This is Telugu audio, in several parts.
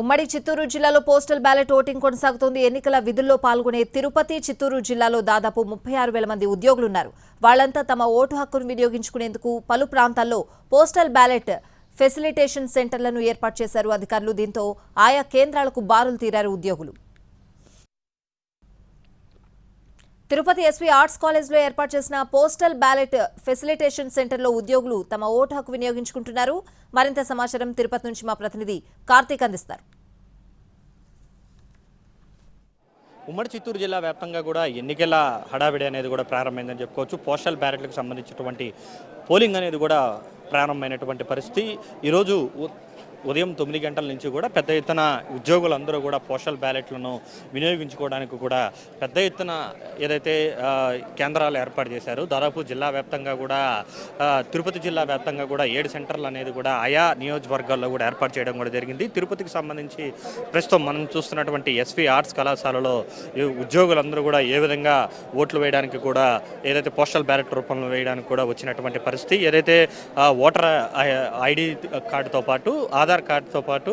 ఉమ్మడి చిత్తూరు జిల్లాలో పోస్టల్ బ్యాలెట్ ఓటింగ్ కొనసాగుతోంది. ఎన్నికల విధుల్లో పాల్గొనే తిరుపతి చిత్తూరు జిల్లాలో దాదాపు ముప్పై ఆరు వేల మంది ఉద్యోగులున్నారు. వాళ్ళంతా తమ ఓటు హక్కును వినియోగించుకునేందుకు పలు ప్రాంతాల్లో పోస్టల్ బ్యాలెట్ ఫెసిలిటేషన్ సెంటర్లను ఏర్పాటు చేశారు అధికారులు. దీంతో ఆయా కేంద్రాలకు బారులు తీరారు ఉద్యోగులు. తిరుపతి ఎస్వీ ఆర్ట్స్ కాలేజ్లో ఏర్పాటు చేసిన పోస్టల్ బ్యాలెట్ ఫెసిలిటేషన్ సెంటర్లో ఉద్యోగులు తమ ఓటు హక్కు వినియోగించుకుంటున్నారు. మరింత సమాచారం తిరుపతి నుంచి మా ప్రతినిధి కార్తీక్ అందిస్తారు. ఉమ్మడి చిత్తూరు జిల్లా వ్యాప్తంగా కూడా ఎన్నికల హడావిడి అనేది కూడా ప్రారంభమైందని చెప్పుకోవచ్చు. పోస్టల్ బ్యాలెట్లకు సంబంధించినటువంటి పోలింగ్ అనేది కూడా ప్రారంభమైనటువంటి పరిస్థితి. ఈరోజు ఉదయం తొమ్మిది గంటల నుంచి కూడా పెద్ద ఎత్తున ఉద్యోగులందరూ కూడా పోస్టల్ బ్యాలెట్లను వినియోగించుకోవడానికి కూడా పెద్ద ఎత్తున ఏదైతే కేంద్రాలు ఏర్పాటు చేశారు దాదాపు జిల్లా వ్యాప్తంగా కూడా తిరుపతి జిల్లా వ్యాప్తంగా కూడా ఏడు సెంటర్లు అనేది కూడా ఆయా నియోజకవర్గాల్లో కూడా ఏర్పాటు చేయడం కూడా జరిగింది. తిరుపతికి సంబంధించి ప్రస్తుతం మనం చూస్తున్నటువంటి ఎస్వి ఆర్ట్స్ కళాశాలలో ఉద్యోగులందరూ కూడా ఏ విధంగా ఓట్లు వేయడానికి కూడా ఏదైతే పోస్టల్ బ్యాలెట్ రూపంలో వేయడానికి కూడా వచ్చినటువంటి పరిస్థితి ఏదైతే ఓటర్ ఐడి కార్డుతో పాటు ఆధార్ కార్డుతో పాటు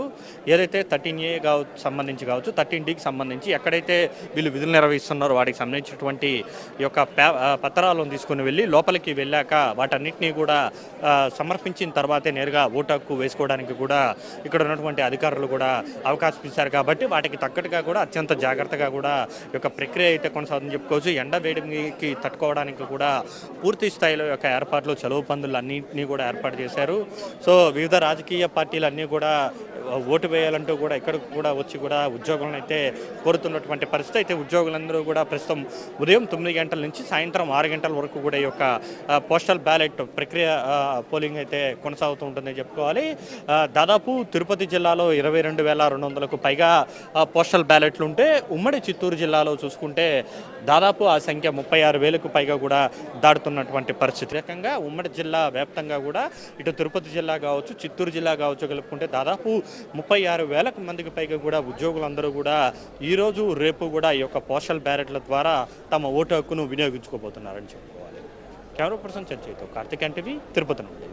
ఏదైతే థర్టీన్ ఏ కావచ్చు సంబంధించి కావచ్చు థర్టీన్ డికి సంబంధించి ఎక్కడైతే వీళ్ళు విధులు నిర్వహిస్తున్నారో వాటికి సంబంధించినటువంటి యొక్క పత్రాలను తీసుకుని వెళ్ళి లోపలికి వెళ్ళాక వాటన్నిటినీ కూడా సమర్పించిన తర్వాతే నేరుగా ఓటు హక్కు వేసుకోవడానికి కూడా ఇక్కడ ఉన్నటువంటి అధికారులు కూడా అవకాశం ఇచ్చారు కాబట్టి వాటికి తగ్గట్టుగా కూడా అత్యంత జాగ్రత్తగా కూడా యొక్క ప్రక్రియ అయితే కొనసాగుతుందని చెప్పుకోవచ్చు. ఎండ వేడికి తట్టుకోవడానికి కూడా పూర్తి స్థాయిలో యొక్క ఏర్పాట్లు చలువు పందులు అన్నింటినీ కూడా ఏర్పాటు చేశారు. సో వివిధ రాజకీయ పార్టీలు అన్నీ కూడా ఓటు వేయాలంటూ కూడా ఇక్కడ కూడా వచ్చి కూడా ఉద్యోగులను అయితే కోరుతున్నటువంటి పరిస్థితి. అయితే ఉద్యోగులందరూ కూడా ప్రస్తుతం ఉదయం తొమ్మిది గంటల నుంచి సాయంత్రం ఆరు గంటల వరకు కూడా ఈ యొక్క పోస్టల్ బ్యాలెట్ ప్రక్రియ పోలింగ్ అయితే కొనసాగుతూ ఉంటుందని చెప్పుకోవాలి. దాదాపు తిరుపతి జిల్లాలో ఇరవై రెండు వేల రెండు వందలకు పైగా పోస్టల్ బ్యాలెట్లు ఉంటే ఉమ్మడి చిత్తూరు జిల్లాలో చూసుకుంటే దాదాపు ఆ సంఖ్య ముప్పై ఆరు వేలకు పైగా కూడా దాటుతున్నటువంటి పరిస్థితి. రకంగా ఉమ్మడి జిల్లా వ్యాప్తంగా కూడా ఇటు తిరుపతి జిల్లా కావచ్చు చిత్తూరు జిల్లా కావచ్చు చూసుకుంటే దాదాపు ముప్పై ఆరు వేలకు మందికి పైగా కూడా ఉద్యోగులందరూ కూడా ఈరోజు రేపు కూడా ఈ యొక్క పోస్టల్ బ్యారెట్ల ద్వారా తమ ఓటు హక్కును వినియోగించుకోబోతున్నారని చెప్పుకోవాలి. కెమెరా పర్సన్ చర్చతో కార్తిక్ ఎన్టీవీ తిరుపతి నుండి.